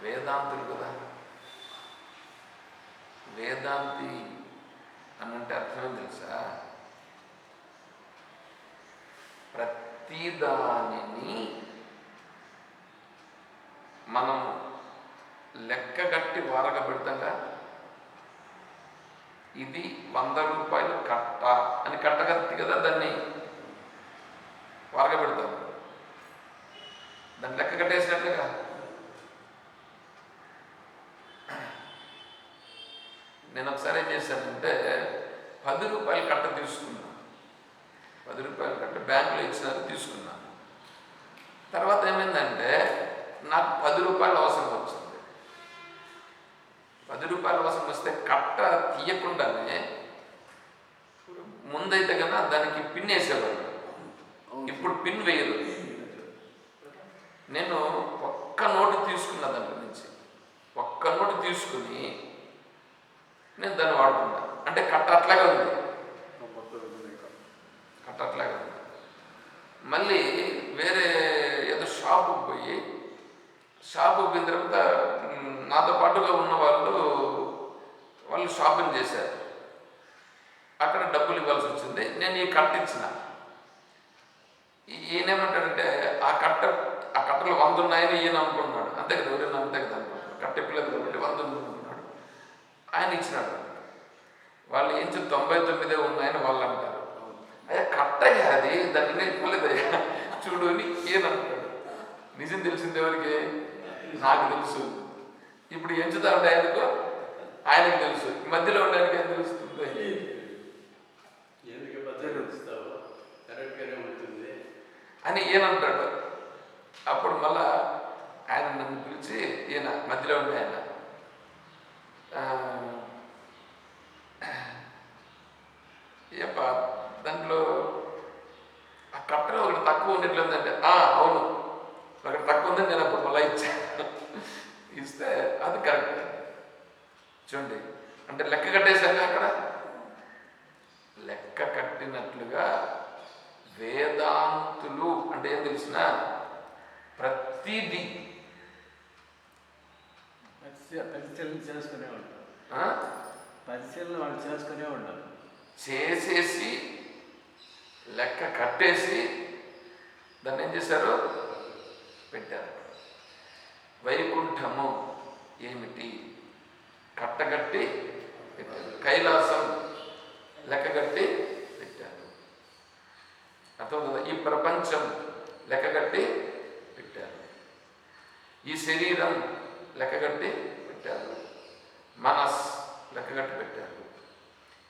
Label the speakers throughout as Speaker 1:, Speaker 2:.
Speaker 1: వేదాంతులు కదా. వేదాంతి అని అంటే అర్థమేం తెలుసా? ప్రతిదానిని మనం లెక్క కట్టి వారగ కదా. ఇది వంద రూపాయలు కట్ట అని కట్టగత్తి కదా దాన్ని వారగ పెడతాం. దాన్ని లెక్క కట్టేసినట్లుగా నేను ఒకసారి ఏం చేశానంటే పది రూపాయల కట్ట తీసుకున్నాను పది రూపాయల కట్ట బ్యాంకులో ఇచ్చినారు తీసుకున్నాను తర్వాత ఏమైందంటే నాకు పది రూపాయలు అవసరం వచ్చింది. పది రూపాయల అవసరం వస్తే కట్ట తీయకుండానే ముందైతే కన్నా దానికి పిన్ వేసేవాళ్ళు. ఇప్పుడు పిన్ వేయరు. నేను ఒక్క నోటు తీసుకున్నా దాంట్లో నుంచి. ఒక్క నోటు తీసుకుని నేను దాన్ని వాడుకుంటా. అంటే కట్ట అట్లాగే ఉంది. కట్ట అట్లాగే ఉంది. మళ్ళీ వేరే ఏదో షాపుకి పోయి షాపుకి పోయిన తర్వాత నాతో పాటుగా ఉన్న వాళ్ళు వాళ్ళు షాపింగ్ చేశారు. అక్కడ డబ్బులు ఇవ్వాల్సి వచ్చింది. నేను ఈ కట్ట ఇచ్చిన. ఈ- ఆ కట్ట ఆ కట్టలు వంద ఉన్నాయని ఈయన అనుకుంటున్నాడు. అంతే కదా ఎవరైనా అంతే కదా అనుకుంటున్నాడు. కట్ట ఇప్పలేదు కాబట్టి వంద ఉంది. ఆయన ఇచ్చినాడు వాళ్ళు ఏం చెప్పి తొంభై తొమ్మిదే ఉన్నాయని వాళ్ళు అంటారు. అయ్యా కట్టయ్యా అది. దాన్ని నేను ఇప్పలేదయ్యా చూడు అని అంటాడు. నిజం తెలిసింది ఎవరికి? నాకు తెలుసు. ఇప్పుడు ఎంచుతా ఉండే ఆయనకు? ఆయనకు తెలుసు. ఈ మధ్యలో ఉండడానికి ఏం తెలుస్తుంది? అని ఈయన అంటాడు. అప్పుడు మళ్ళా ఆయన నన్ను పిలిచి ఈయన మధ్యలో ఉండే ఆయన. ఏప దాంట్లో ఆ కట్టలో ఒకటి తక్కువ ఉండేట్లు ఉందంటే "ఆ, అవును. అక్కడ తక్కువ ఉందని నేను అప్పుడు మళ్ళీ ఇచ్చాను ఇస్తే అది కరెక్ట్. చూడండి అంటే లెక్క కట్టేశాను అక్కడ. లెక్క కట్టినట్లుగా వేదాంతులు అంటే ఏం తెలిసిన ప్రతిదీ
Speaker 2: పరిశీలన చేసుకునే ఉంటారు పరిశీలన వాళ్ళు చేసుకునే ఉంటారు
Speaker 1: చేసేసి లెక్క కట్టేసి దాన్ని ఏం చేశారు? పెట్టారు. వైకుంఠము ఏమిటి? కట్టగట్టి పెట్టారు. కైలాసం లెక్కగట్టి పెట్టారు. అర్థమవుతుందా ఈ ప్రపంచం లెక్కగట్టి పెట్టారు. ఈ శరీరం లెక్కగట్టి పెట్టారు. మనస్ లెక్కగట్టి పెట్టారు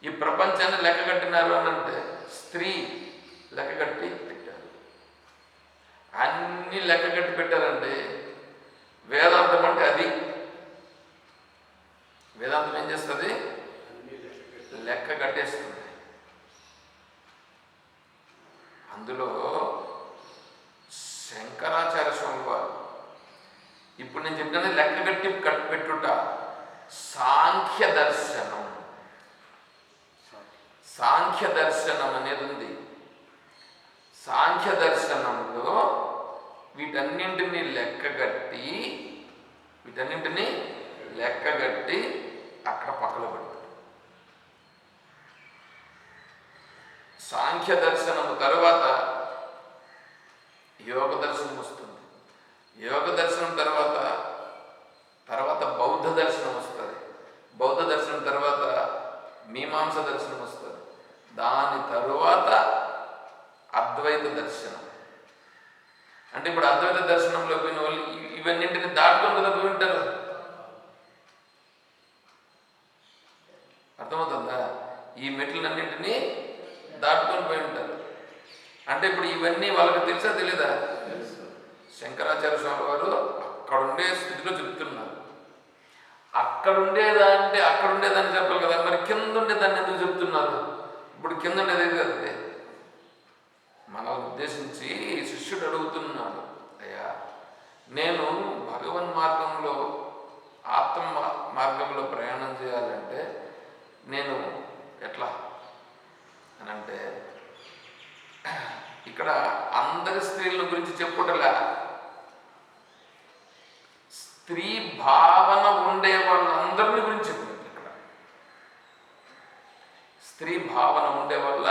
Speaker 1: ఈ ప్రపంచాన్ని లెక్కగట్టినారు అని అంటే స్త్రీ లెక్కగట్టి పెట్టారు. అన్ని లెక్కగట్టి పెట్టారంటే వేదాంతం అంటే అది. వేదాంతం ఏం చేస్తుంది? లెక్క కట్టేస్తుంది అందులో శంకరాచార్య స్వామి వారు ఇప్పుడు నేను చెప్పిన లెక్క కట్టి కట్టి పెట్టుట సాంఖ్య దర్శనం సాంఖ్య దర్శనం అనేది ఉంది సాంఖ్య దర్శనంలో వీటన్నింటినీ లెక్కగట్టి వీటన్నింటినీ లెక్కగట్టి అక్కడ పక్కలో పెడతాడు సాంఖ్య దర్శనము తర్వాత యోగ దర్శనం వస్తుంది. యోగ దర్శనం తర్వాత తర్వాత బౌద్ధ దర్శనం వస్తుంది. బౌద్ధ దర్శనం తర్వాత మీమాంస దర్శనం వస్తుంది. దాని తరువాత అద్వైత దర్శనం. అంటే ఇప్పుడు అద్వైత దర్శనంలో పోయిన వాళ్ళు ఇవన్నింటిని దాటుకొని కదా పోయి ఉంటారు. అర్థమవుతుందా? ఈ మెట్లన్నింటినీ దాటుకొని పోయి ఉంటారు. అంటే ఇప్పుడు ఇవన్నీ వాళ్ళకి తెలుసా తెలీదా? శంకరాచార్య స్వామి వారు అక్కడ ఉండే స్థితిలో చెప్తున్నారు. అక్కడ ఉండేదాంటే అక్కడ ఉండేదాన్ని చెప్పాలి కదా. మరి కింద ఉండేదాన్ని ఎందుకు చెప్తున్నారు? ఇప్పుడు కింద ఉండేది కదా మన ఉద్దేశించి శిష్యుడు అడుగుతున్నాడు అయ్యా నేను భగవన్ మార్గంలో ఆత్మ మార్గంలో ప్రయాణం చేయాలంటే నేను ఎట్లా అని అంటే ఇక్కడ అందరి స్త్రీల గురించి చెప్పుటలా స్త్రీ భావన ఉండే వల్ల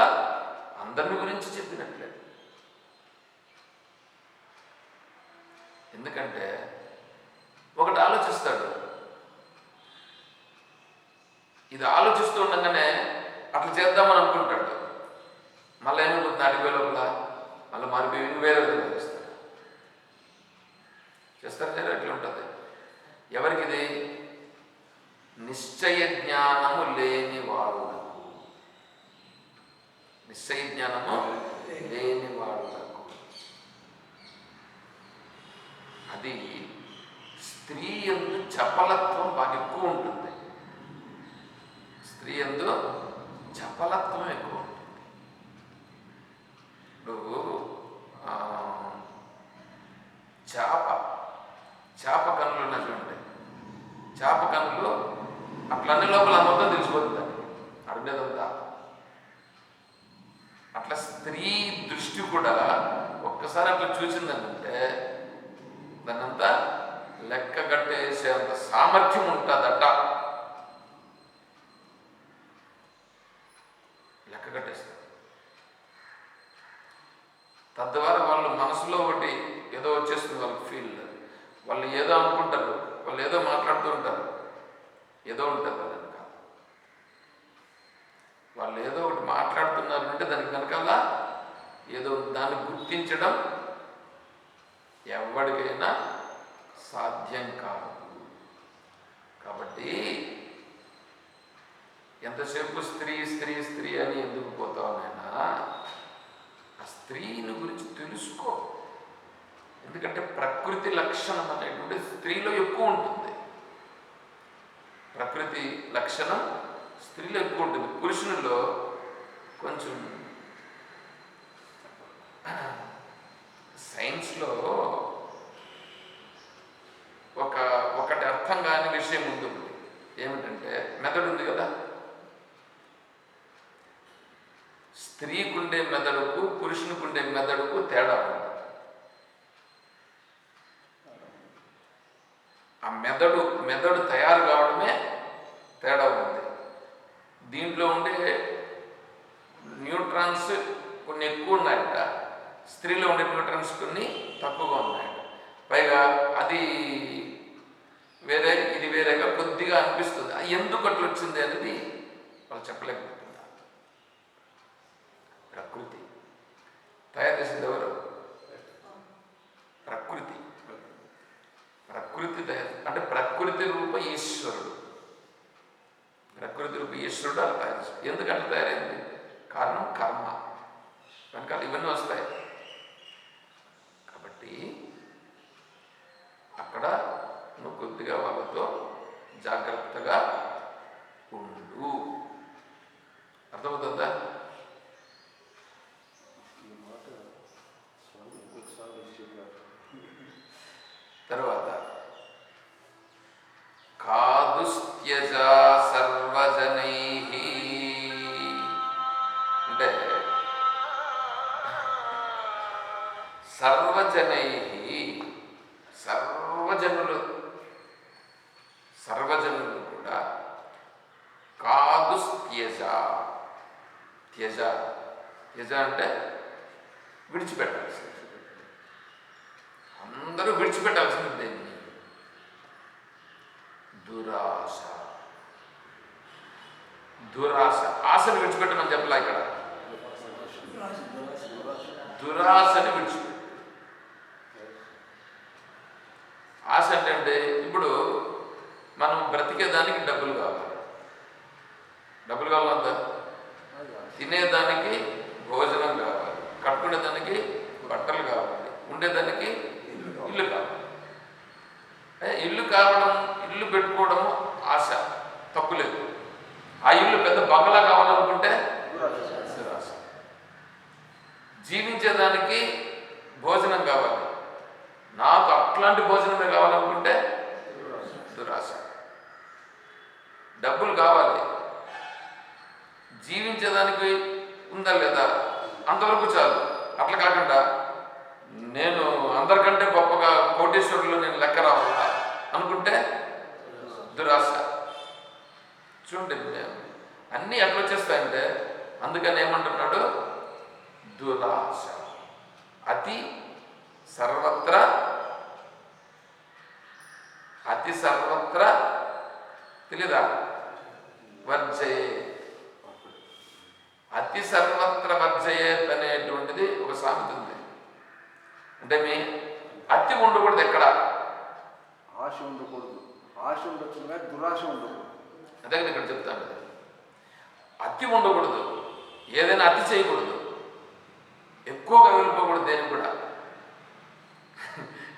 Speaker 1: అందరిని గురించి చెప్పినట్లే ఎందుకంటే ఒకటి ఆలోచిస్తాడు ఇది ఆలోచిస్తూ ఉండగానే అట్లా చేద్దామని అనుకుంటాడు. మళ్ళీ ఏమనుకుంటుంది? అడిగే లోపల మళ్ళీ మారిపోయి వేరే విధంగా చేస్తాడు. చేస్తారు లేదా అట్లా ఉంటుంది. ఎవరికి ఇది నిశ్చయ జ్ఞానము లేని వాడు నిశ్చయ జ్ఞానము లేని వాడు అది స్త్రీ ఎందు చపలత్వం బాగా ఎక్కువ ఉంటుంది. స్త్రీ ఎందు చపలత్వం ఎక్కువ ఉంటుంది. ఇప్పుడు చేప చేప కన్నులు ఉన్నట్టు ఉంటాయి చేప కన్నులు అట్లన్నీ లోపల మొత్తం తెలిసిపోతుంది అడిగేదంతా అట్లా స్త్రీ దృష్టి కూడా ఒక్కసారి అట్లా చూసిందంటే దాన్నంతా లెక్క కట్టేసేంత సామర్థ్యం ఉంటుందట లెక్క కట్టేస్తారు తద్వారా వాళ్ళు మనసులో ఒకటి ఏదో వచ్చేస్తుంది వాళ్ళకి ఫీల్ వాళ్ళు ఏదో అనుకుంటారు వాళ్ళు ఏదో మాట్లాడుతూ ఉంటారు ఏదో ఉంటుంది వాళ్ళ వెనకాల. వాళ్ళు ఏదో ఒకటి మాట్లాడుతున్నారు అంటే దానికి వెనకాల ఏదో దాన్ని గుర్తించడం ఎవరికైనా సాధ్యం కాదు కాబట్టి ఎంతసేపు స్త్రీ స్త్రీ స్త్రీ అని ఎందుకు పోతావు నాయనా ఆ స్త్రీని గురించి తెలుసుకో ఎందుకంటే ప్రకృతి లక్షణం అనేటువంటి స్త్రీలో ఎక్కువ ఉంటుంది ప్రకృతి లక్షణం స్త్రీలో పురుషుల్లో కొంచెం సైన్స్లో ఒక ఒకటి అర్థం కాని విషయం ఉంది. ఏమిటంటే మెదడు ఉంది కదా? స్త్రీకుండే మెదడుకు పురుషునికుండే మెదడుకు తేడా ఉంది ఆ మెదడు మెదడు తయారు కావడమే తేడా ఉంది దీంట్లో ఉండే న్యూట్రాన్స్ కొన్ని ఎక్కువ ఉన్నాయట స్త్రీలో తీసుకుని తక్కువగా ఉన్నాయట పైగా అది వేరే ఇది వేరేగా కొద్దిగా అనిపిస్తుంది. అది ఎందుకు అట్లా వచ్చింది అనేది వాళ్ళు చెప్పలేకపోతున్నారు. ప్రకృతి. తయారు చేసింది ఎవరు? ప్రకృతి. ప్రకృతి తయారు అంటే ప్రకృతి రూప ఈశ్వరుడు. ప్రకృతి రూప ఈశ్వరుడు అలా తయారు చేశాడు. ఎందుకు అట్లా తయారైంది? కారణం కర్మ. వెనకాల ఇవన్నీ వస్తాయి కాబట్టి అక్కడ నువ్వు కొద్దిగా వాళ్ళతో జాగ్రత్తగా త్యజ అంటే విడిచిపెట్టాల్సింది. అందరూ విడిచిపెట్టాల్సింది. దీన్ని దురాశ. దురాశ. ఆశను విడిచిపెట్టమని చెప్పలా ఇక్కడ? దురాశని విడిచిపెట్టు ఆశ అంటే ఇప్పుడు మనం బ్రతికేదానికి డబ్బులు కావాలి. డబ్బులు కావాలంతా తినేదానికి భోజనం కావాలి. కట్టుకునేదానికి బట్టలు కావాలి. ఉండేదానికి ఇల్లు కావాలి. ఇల్లు కావడం ఇల్లు పెట్టుకోవడము ఆశ. తప్పులేదు ఆ ఇల్లు పెద్ద బంగ్లా కావాలనుకుంటే దురాశ జీవించేదానికి భోజనం కావాలి. నాకు అట్లాంటి భోజనమే కావాలనుకుంటే దురాశ. డబ్బులు కావాలి. జీవించేదానికి ఉందా లేదా అంతవరకు చాలు. అట్లా కాకుండా నేను అందరికంటే గొప్పగా కోటేశ్వరులు నేను లెక్క రావాలా అనుకుంటే దురాశ. చూడండి నేను అన్నీ ఎట్లా వచ్చేస్తాయంటే అందుకని ఏమంటున్నాడు? దురాశ. అతి సర్వత్ర అతి సర్వత్ర తెలీదా? వర్జయే. అతి సర్వత్ర వర్జయేత్ అనేటువంటిది ఒక సామెత ఉంది. అంటే మీ అతి ఉండకూడదు ఎక్కడ?
Speaker 2: ఆశ ఉండకూడదు. ఆశ ఉండొచ్చు కానీ దురాశ ఉండకూడదు.
Speaker 1: అదే ఇక్కడ చెప్తాను. అతి ఉండకూడదు. ఏదైనా అతి చేయకూడదు. ఎక్కువగా వెళ్ళిపోకూడదు దేనికి కూడా?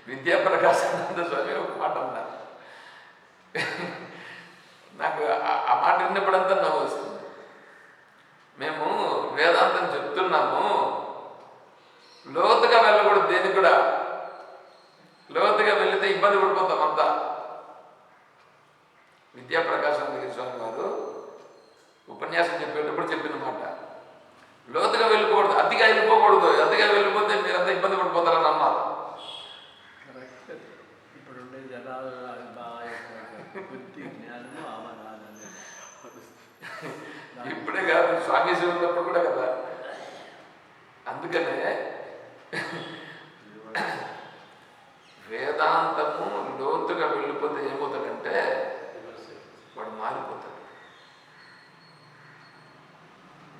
Speaker 1: విద్యాప్రకాశానంద స్వామి ఒక మాట అన్నారు నాకు ఆ- ఆ మాట విన్నప్పుడంతా నవ్వు వస్తుంది మేము వేదాంతం చెప్తున్నాము లోతుగా వెళ్ళకూడదు దేనికి కూడా లోతుగా వెళితే ఇబ్బంది పడిపోతాం అంతా విద్యాప్రకాశానంద స్వామి వారు ఉపన్యాసం చెప్పేటప్పుడు చెప్పిన మాట లోతుగా వెళ్ళిపోకూడదు అతిగా వెళ్ళిపోకూడదు అతిగా వెళ్ళిపోతే మీరంతా ఇబ్బంది పడిపోతారని అన్నారు
Speaker 3: కరెక్ట్ ఇప్పుడుండే జనాలు బుద్ధి జ్ఞానము అవరాధన
Speaker 1: ఇప్పుడే కాదు స్వామీజీ ఉన్నప్పుడు కూడా కదా. అందుకనే వేదాంతము లోతుగా వెళ్ళిపోతే ఏమవుతాడంటే వాడు మారిపోతాడు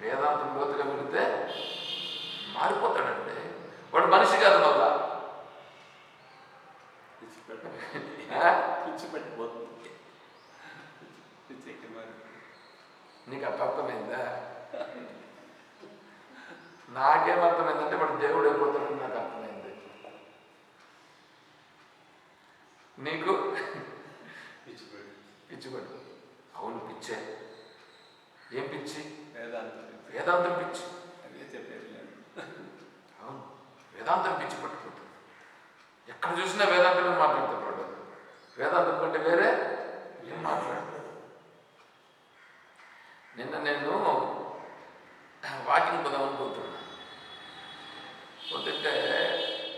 Speaker 1: వేదాంతం లోతుగా వెళితే మారిపోతాడండి వాడు మనిషి కాదు మళ్ళా
Speaker 2: పిచ్చి పెట్ట
Speaker 1: ఆ?
Speaker 2: పిచ్చి పెట్టిపోతుంది పిచ్చి ఎక్కి మరి
Speaker 1: నీకు అర్థం అర్థమైందా నాకేం అర్థమైందంటే వాడు దేవుడు అయిపోతాడని నాకు అర్థమైంది నీకు
Speaker 2: పిచ్చి పెట్టి
Speaker 1: పిచ్చిపడు అవును పిచ్చే ఏం పిచ్చి
Speaker 2: వేదాంతం
Speaker 1: వేదాంతం పిచ్చి
Speaker 2: అదే చెప్పేది లేదు
Speaker 1: అవును వేదాంతం పిచ్చి పట్టుకుంటుంది ఎక్కడ చూసినా వేదాంతమే మాట్లాడుతున్నాడు వేదాంతం కంటే వేరే ఏం మాట్లాడు నిన్న నేను వాకింగ్ పోదామని పోతున్నా పోతుంటే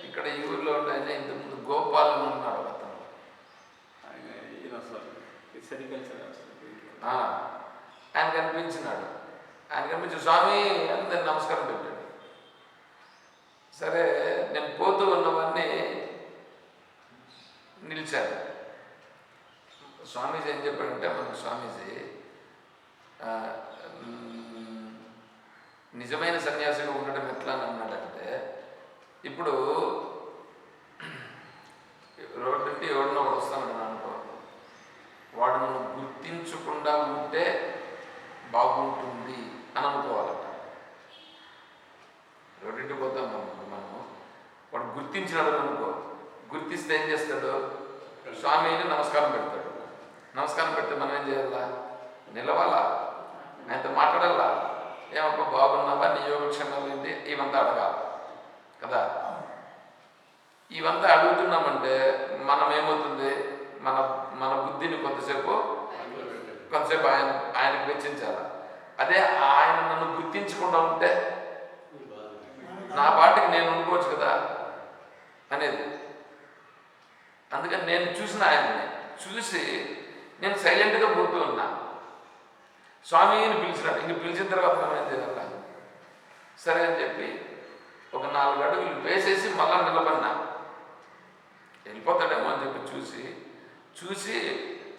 Speaker 1: ఇక్కడ ఈ ఊర్లో ఉండే ఆయన ఇంతకుముందు గోపాలం ఉన్నాడు ఒక అతను
Speaker 2: ఆయన ఈయన వస్తారు సెరికల్చర్ వస్తారు
Speaker 1: ఆ, ఆయన కనిపించినాడు. ఆయన కనిపించి స్వామి అని నేను నమస్కారం పెట్టాడు. సరే నేను పోతూ ఉన్నవన్నీ నిలిచాను. స్వామీజీ ఏం చెప్పాడంటే మన స్వామీజీ నిజమైన సన్యాసిగా ఉండడం ఎట్లా అని అన్నాడంటే ఇప్పుడు రోడ్డు నుండి ఎవడన్నా వస్తానన్నా వస్తాను వాడు గుర్తించకుండా ఉంటే బాగుంటుంది అని అనుకోవాలట. రెండింటి పోతాం మనం వాడు గుర్తించినాడు అని అనుకో. గుర్తిస్తే ఏం చేస్తాడు? స్వామిని నమస్కారం పెడతాడు. నమస్కారం పెడితే మనం ఏం చేయాలా? నిలవాలా? ఆయనతో మాట్లాడాలా? ఏమప్ప బాగున్నావా? నీ యోగక్షేమాలు ఏంటి? ఇవంతా అడగాలి. కదా? ఇవంతా అడుగుతున్నామంటే మనం ఏమవుతుంది మన మన బుద్ధిని కొంతసేపు కొంతసేపు ఆయన ఆయనకు వెచ్చించాలి? అదే ఆయన నన్ను గుర్తించకుండా ఉంటే నా పాటకి నేను ఉండుకోవచ్చు కదా అనేది. అందుకని నేను చూసిన ఆయన్ని చూసి నేను సైలెంట్గా పోతూ ఉన్నా. స్వామిని పిలిచినాడు. ఇంక పిలిచిన తర్వాత మనం ఏం సరే అని చెప్పి ఒక నాలుగు అడుగులు వేసేసి మళ్ళా నిలబడినా. వెళ్ళిపోతాడేమో అని చెప్పి చూసి చూసి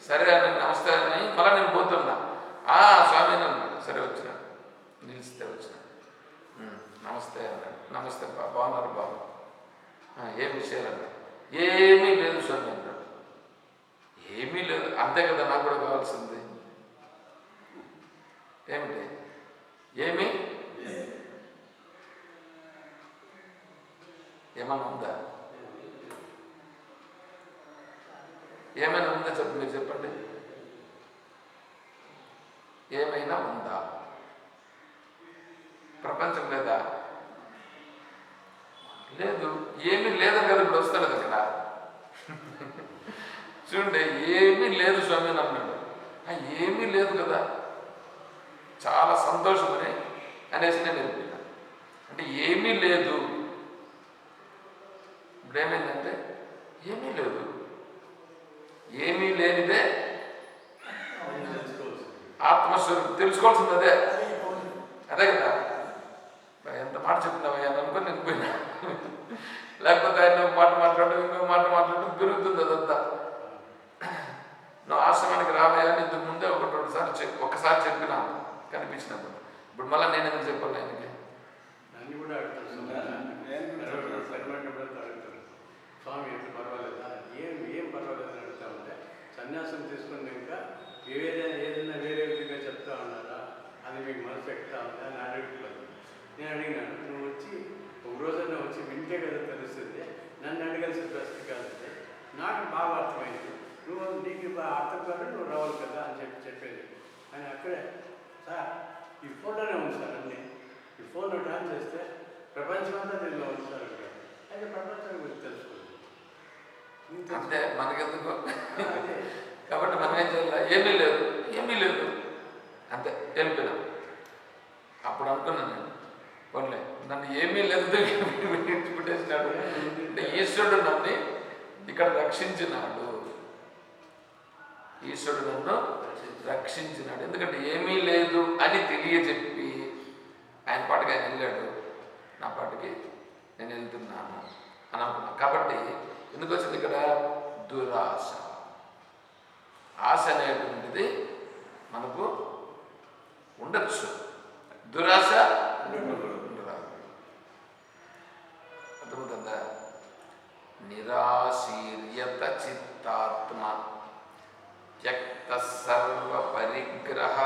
Speaker 1: సరే అని నమస్తే అని మళ్ళీ నేను పోతున్నా. ఆ స్వామి అన్నాడు సరే వచ్చినాడు నిలిస్తే వచ్చినాడు నమస్తే అన్నాడు నమస్తే బా బాగున్నారు బాబు. ఏం విషయాలు అన్నాడు ఏమీ లేదు స్వామి అన్నాడు ఏమీ లేదు. అంతే కదా నాకు కూడా కావాల్సింది. ఏమిటి? ఏమి ఏమన్నా ఉందా ఏమైనా ఉందా చెప్పు మీరు చెప్పండి ఏమైనా ఉందా ప్రపంచం లేదా లేదు ఏమీ లేదని కదా ఇప్పుడు వస్తాడు అక్కడ చూడండి ఏమీ లేదు స్వామి అని అన్నాడు. ఏమీ లేదు కదా. చాలా సంతోషమని అనేసి నేను వెళ్ళిపోయినా. అంటే ఏమీ లేదు. ఇప్పుడు ఏమైందంటే ఏమీ లేదు. ఏమీ లేనిదే ఆత్మస్వరూపం. తెలుసుకోవాల్సింది అదే. అదే కదా. ఎంత మాట చెప్పినావయ్యా అని అనుకుని నేను పోయినా. లేకపోతే ఆయన మాట మాట్లాడడం ఇంకో మాట మాట్లాడడం పెరుగుతుంది అదంతా. నువ్వు ఆశ్రమానికి రావయ్యా అని ఇంతకు ముందే ఒకటి రెండు సార్లు చెప్పి ఒక్కసారి చెప్పినా కనిపించినప్పుడు. ఇప్పుడు మళ్ళీ నేను ఎందుకు చెప్పాలి ఆయనకి?
Speaker 3: నన్ను కూడా అడుగుతాను సెగ్మెంట్ అడుగుతాను స్వామి ఎంత పర్వాలేదా ఏం ఏం పర్వాలేదు అని అడుగుతా ఉంటే సన్యాసం తీసుకున్నాక ఏదైనా ఏదైనా వేరే విధంగా చెప్తా ఉన్నారా అది మీకు మనసు ఎక్కుతా ఉందా అని అడుగుతుంది నేను అడిగినాను నువ్వు వచ్చి ఒక రోజైనా వచ్చి వింటే కదా తెలుస్తుంది నన్ను అడగాల్సిన ప్రశ్న కాదు నాకు బాగా అర్థమైంది నువ్వు నీకు బాగా అర్థం కాదు నువ్వు రావాలి కదా అని చెప్పి చెప్పేది అని అక్కడే సార్ ఈ ఫోటోనే ఉంది సార్ అన్నీ ఈ ఫోన్ ఆన్ చేస్తే ప్రపంచమంతా దీనిలో ఉంది సార్ అక్కడ అయితే ప్రపంచం గురించి తెలుసుకోండి నీకు తెలుసు.
Speaker 1: అంతే మనకెందుకు
Speaker 3: అదే.
Speaker 1: కాబట్టి మనం ఏం చేయాలి ఏమీ లేదు ఏమీ లేదు అంతే వెళ్ళిపోయినాం అప్పుడు అనుకున్నాను నేను పోన్లే నన్ను ఏమీ లేదు విడిచిపెట్టేసినాడు అంటే ఈశ్వరుడు నన్ను ఇక్కడ రక్షించినాడు. ఈశ్వరుడు నన్ను రక్షించినాడు. ఎందుకంటే ఏమీ లేదు అని తెలియజెప్పి ఆయన పాటకి ఆయన వెళ్ళాడు. నా పాటికి నేను వెళ్తున్నాను అని అనుకున్నాను. కాబట్టి ఎందుకు వచ్చింది ఇక్కడ? దురాశ. ఆశ అనేటువంటిది మనకు ఉండొచ్చు. దురాశ ఉండరాదు అర్థమవుతుందా నిరాశీర్యత చిత్తాత్మ త్యక్త సర్వ పరిగ్రహ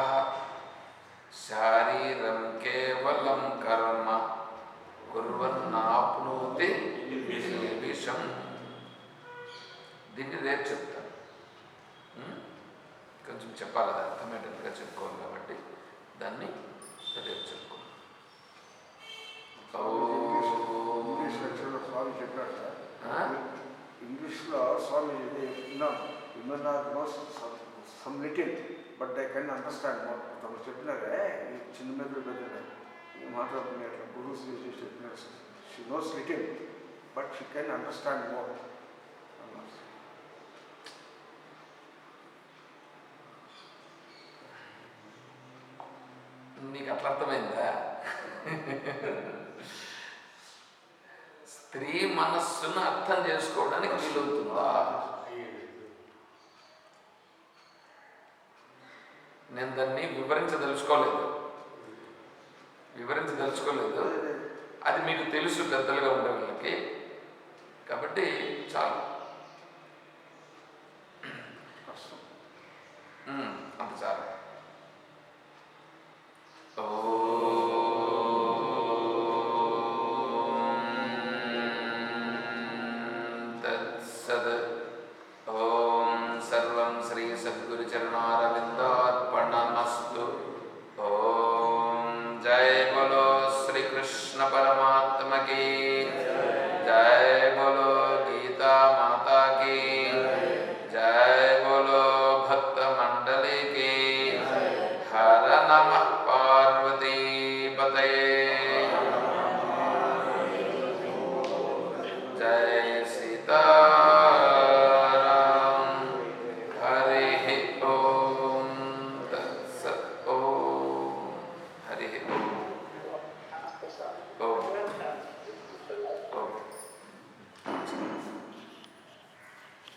Speaker 1: శారీరం కేవలం కర్మ కుర్వన్నాప్నోతి విషం దీన్ని రేపు చెప్తాను ఉం? కొంచెం చెప్పాలి అది అర్థమయ్యేటట్టుగా చెప్పుకోవాలి కాబట్టి దాన్ని రేపు చెప్పుకోవాలి
Speaker 2: ఇంగ్లీష్ లెక్చర్లో స్వామి చెప్పాడు
Speaker 1: ఆ?
Speaker 2: సార్ ఇంగ్లీష్లో స్వామి ఇది విన్నాం women are knows some little but they can understand more తను చెప్పినారే ఈ చిన్న మీద పెద్ద ఈ మాట్లాడుతున్నారు గురు శ్రీ చెప్పినారు she knows little but she can understand more అన్నారు
Speaker 1: నీకు అట్లా అర్థమైందా? స్త్రీ మనస్సును అర్థం చేసుకోవడానికి వీలవుతుందా? నేను దాన్ని వివరించదలుచుకోలేదు. వివరించదలుచుకోలేదు. అది మీకు తెలుసు పెద్దలుగా ఉండే వాళ్ళకి. కాబట్టి చాలు. कृष्णपरमात्मके जय।